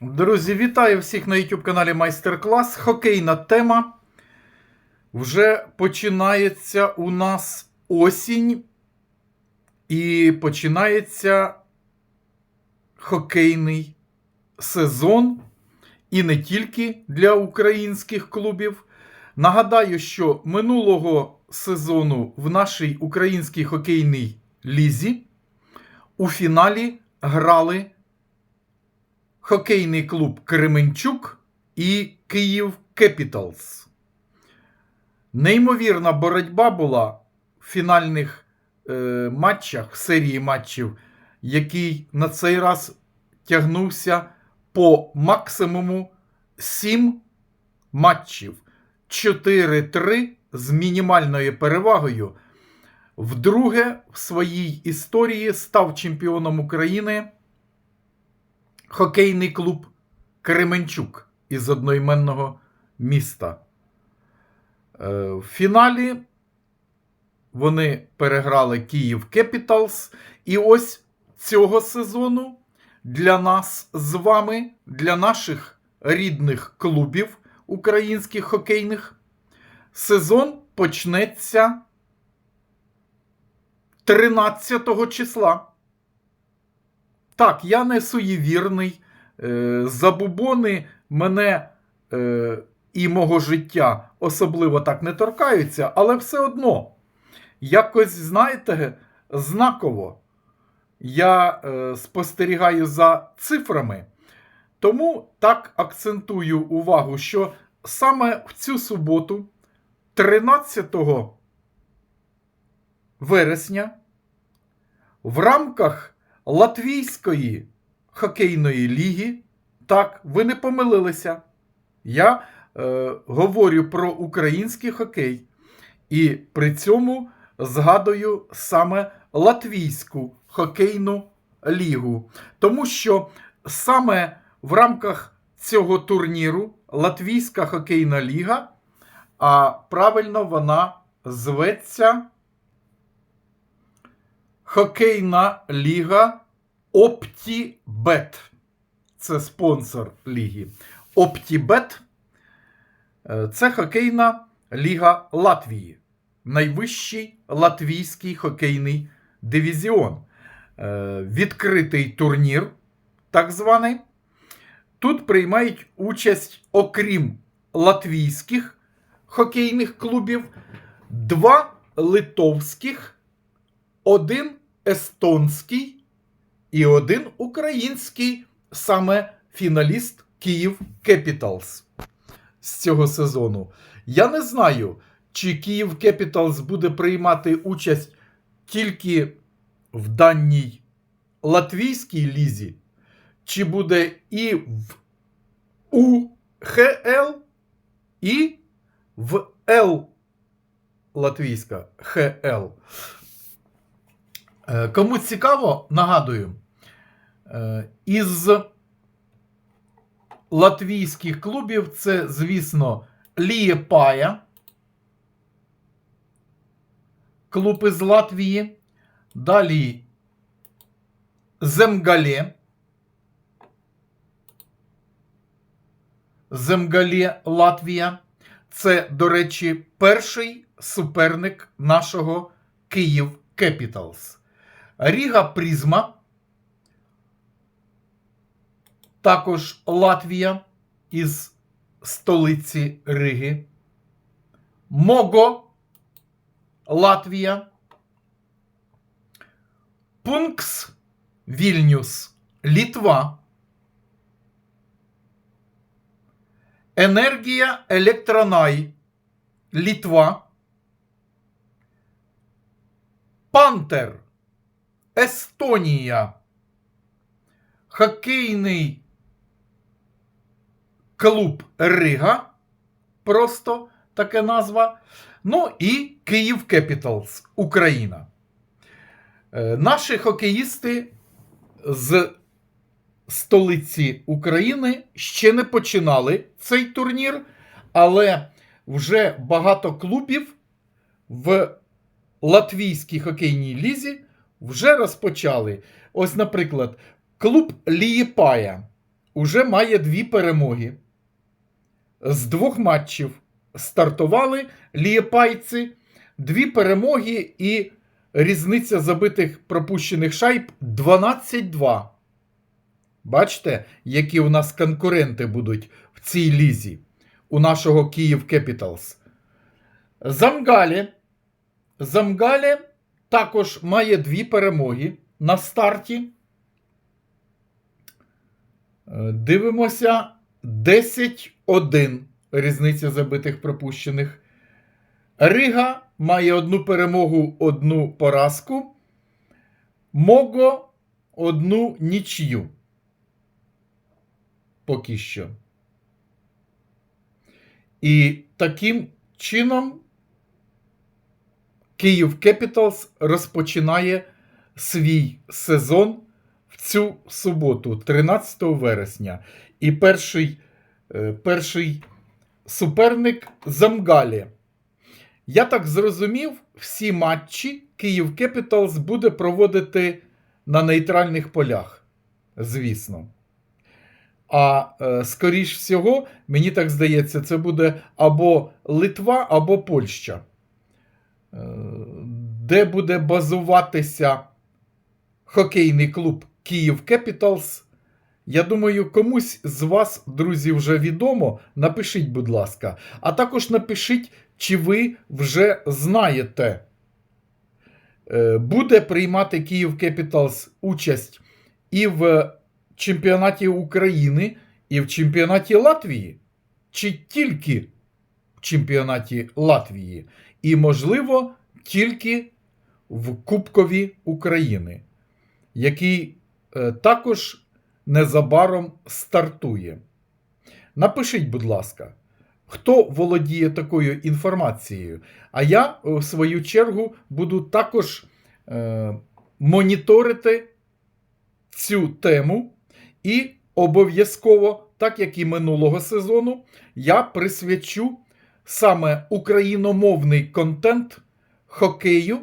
Друзі, вітаю всіх на YouTube каналі Майстер-клас. Хокейна тема. Вже починається у нас осінь, і починається хокейний сезон. І не тільки для українських клубів. Нагадаю, що минулого сезону в нашій українській хокейній лізі у фіналі грали хокейний клуб Кременчук і Київ Кепіталс. Неймовірна боротьба була в фінальних е, матчах, серії матчів, який на цей раз тягнувся по максимуму 7 матчів. 4-3 з мінімальною перевагою. Вдруге в своїй історії став чемпіоном України хокейний клуб Кременчук із одноіменного міста. Е, В фіналі вони переграли Київ Кепіталс. І ось цього сезону для нас з вами, для наших рідних клубів українських хокейних, сезон почнеться 13 числа. Так, я не суєвірний. Е, Забубони мене е, і мого життя особливо так не торкаються, але все одно, якось, знаєте, знаково я е, спостерігаю за цифрами. Тому так акцентую увагу, що саме в цю суботу, 13 вересня, в рамках Латвійської хокейної ліги, так, ви не помилилися. Я е, говорю про український хокей. І при цьому згадую саме Латвійську хокейну лігу. Тому що саме в рамках цього турніру Латвійська хокейна ліга, а правильно вона зветься Хокейна ліга OptiBet. Це спонсор ліги. OptiBet – це хокейна ліга Латвії. Найвищий латвійський хокейний дивізіон. Е, Відкритий турнір, так званий. Тут приймають участь, окрім латвійських хокейних клубів, два литовських, один естонський і один український, саме фіналіст Київ Кепіталс з цього сезону. Я не знаю, чи Київ Кепіталс буде приймати участь тільки в даній латвійській лізі, чи буде і в УХЛ, і в Л латвійська ХЛ. Е, Кому цікаво, нагадую, е, із латвійських клубів це, звісно, Лієпая, клуб із Латвії. Далі Земгале. Земгале Латвія. Це, до речі, перший суперник нашого Київ Кепіталс. Ріга Призма. Також Латвія із столиці Риги. Мого Латвія. Пункс Вільнюс Літва. Енергія Електронай Літва. Пантер Естонія. Хокейний клуб Рига. Просто таке назва. Ну і Київ Кепіталс Україна. Е, Наші хокеїсти з столиці України ще не починали цей турнір, але вже багато клубів в латвійській хокейній лізі вже розпочали. Ось, наприклад, клуб Лієпая уже має дві перемоги. З двох матчів стартували лієпайці, дві перемоги і різниця забитих пропущених шайб 12-2. Бачите, які у нас конкуренти будуть в цій лізі у нашого Київ Кепіталс. Замгалі. Замгалі також має дві перемоги на старті. Е, Дивимося 10-1 різниця забитих пропущених. Рига має одну перемогу, одну поразку. Мого одну нічию. Поки що. І таким чином Київ Кепіталс розпочинає свій сезон в цю суботу, 13 вересня. І перший, е, перший суперник Замгалі. Я так зрозумів, всі матчі Київ Кепіталс буде проводити на нейтральних полях. Звісно. А е, скоріш всього, мені так здається, це буде або Литва, або Польща, де буде базуватися хокейний клуб Київ Кепіталс. Я думаю, комусь з вас, друзі, вже відомо. Напишіть, будь ласка. А також напишіть, чи ви вже знаєте, е, буде приймати Київ Кепіталс участь і в чемпіонаті України, і в чемпіонаті Латвії, чи тільки чемпіонаті Латвії, і, можливо, тільки в Кубкові України, який е, також незабаром стартує. Напишіть, будь ласка, хто володіє такою інформацією. А я, в свою чергу, буду також е, моніторити цю тему і обов'язково, так як і минулого сезону, я присвячу саме україномовний контент хокею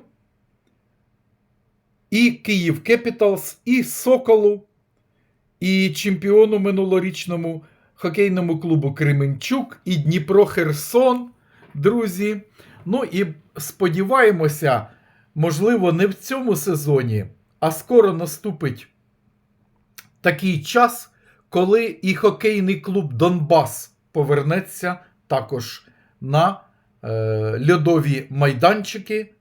і Київ Кепіталс, і Соколу, і чемпіону минулорічному хокейному клубу Кременчук, і Дніпро Херсон, друзі. Ну і сподіваємося, можливо, не в цьому сезоні, а скоро наступить такий час, коли і хокейний клуб Донбас повернеться також на е, льодові майданчики,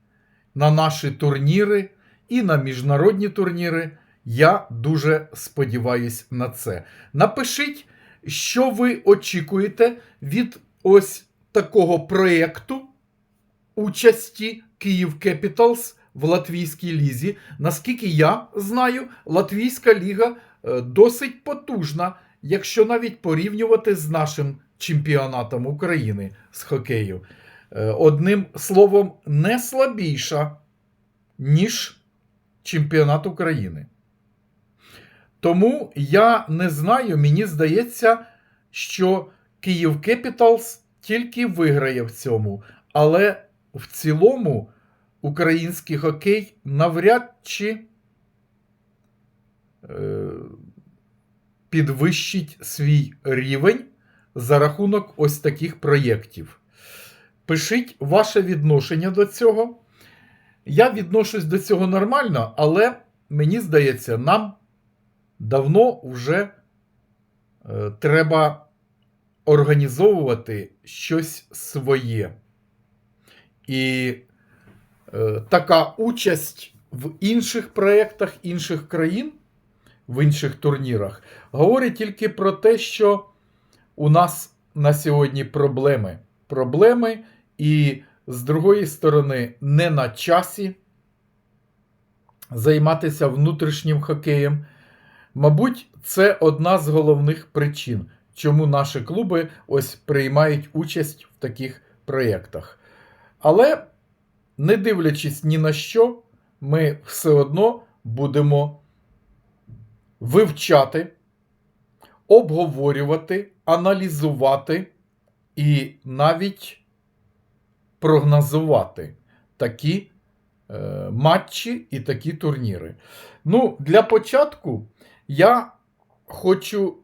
на наші турніри і на міжнародні турніри. Я дуже сподіваюсь на це. Напишіть, що ви очікуєте від ось такого проєкту участі Київ Кепіталс в Латвійській лізі. Наскільки я знаю, Латвійська ліга е, досить потужна, якщо навіть порівнювати з нашим чемпіонатом України з хокею. Е, Одним словом, не слабіша, ніж чемпіонат України. Тому я не знаю, мені здається, що Київ Кепіталс тільки виграє в цьому, але в цілому український хокей навряд чи е, підвищить свій рівень за рахунок ось таких проєктів. Пишіть ваше відношення до цього. Я відношусь до цього нормально, але мені здається, нам давно вже е, треба організовувати щось своє. І е, така участь в інших проєктах інших країн, в інших турнірах, говорить тільки про те, що у нас на сьогодні проблеми. Проблеми, і з другої сторони, не на часі займатися внутрішнім хокеєм. Мабуть, це одна з головних причин, чому наші клуби ось приймають участь в таких проєктах. Але, не дивлячись ні на що, ми все одно будемо вивчати, обговорювати, аналізувати і навіть прогнозувати такі е, матчі і такі турніри. Ну, для початку я хочу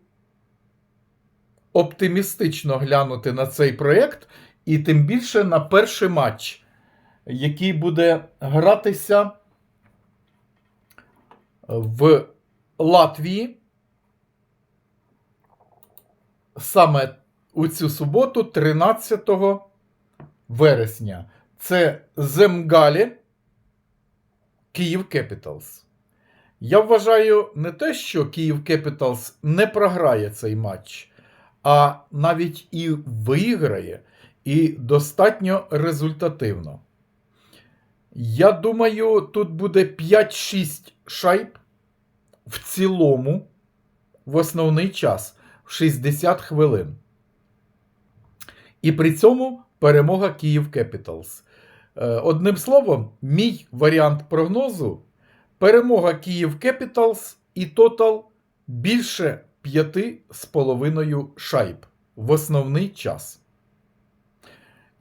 оптимістично глянути на цей проєкт, і тим більше на перший матч, який буде гратися в Латвії саме у цю суботу, 13 вересня. Це Земгалі, Київ Кепіталс. Я вважаю не те, що Київ Кепіталс не програє цей матч, а навіть і виграє, і достатньо результативно. Я думаю, тут буде 5-6 шайб в цілому в основний час 60 хвилин. І при цьому перемога Київ Кепіталс. Е, Одним словом, мій варіант прогнозу перемога Київ Кепіталс і тотал більше 5,5 шайб в основний час.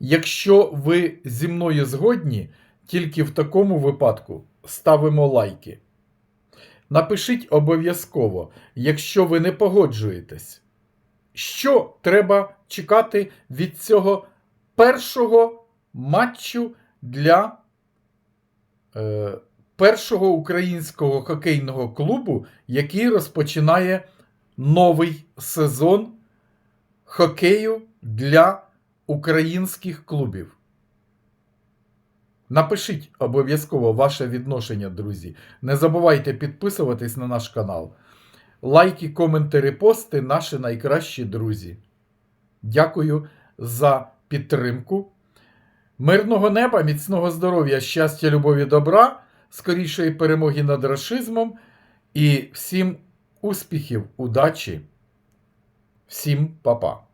Якщо ви зі мною згодні, тільки в такому випадку ставимо лайки. Напишіть обов'язково, якщо ви не погоджуєтесь, що треба чекати від цього першого матчу для е, першого українського хокейного клубу, який розпочинає новий сезон хокею для українських клубів. Напишіть обов'язково ваше відношення, друзі. Не забувайте підписуватись на наш канал. Лайки, коменти, репости наші найкращі друзі. Дякую за підтримку. Мирного неба, міцного здоров'я, щастя, любові, добра, скорішої перемоги над рашизмом і всім успіхів, удачі, всім па-па.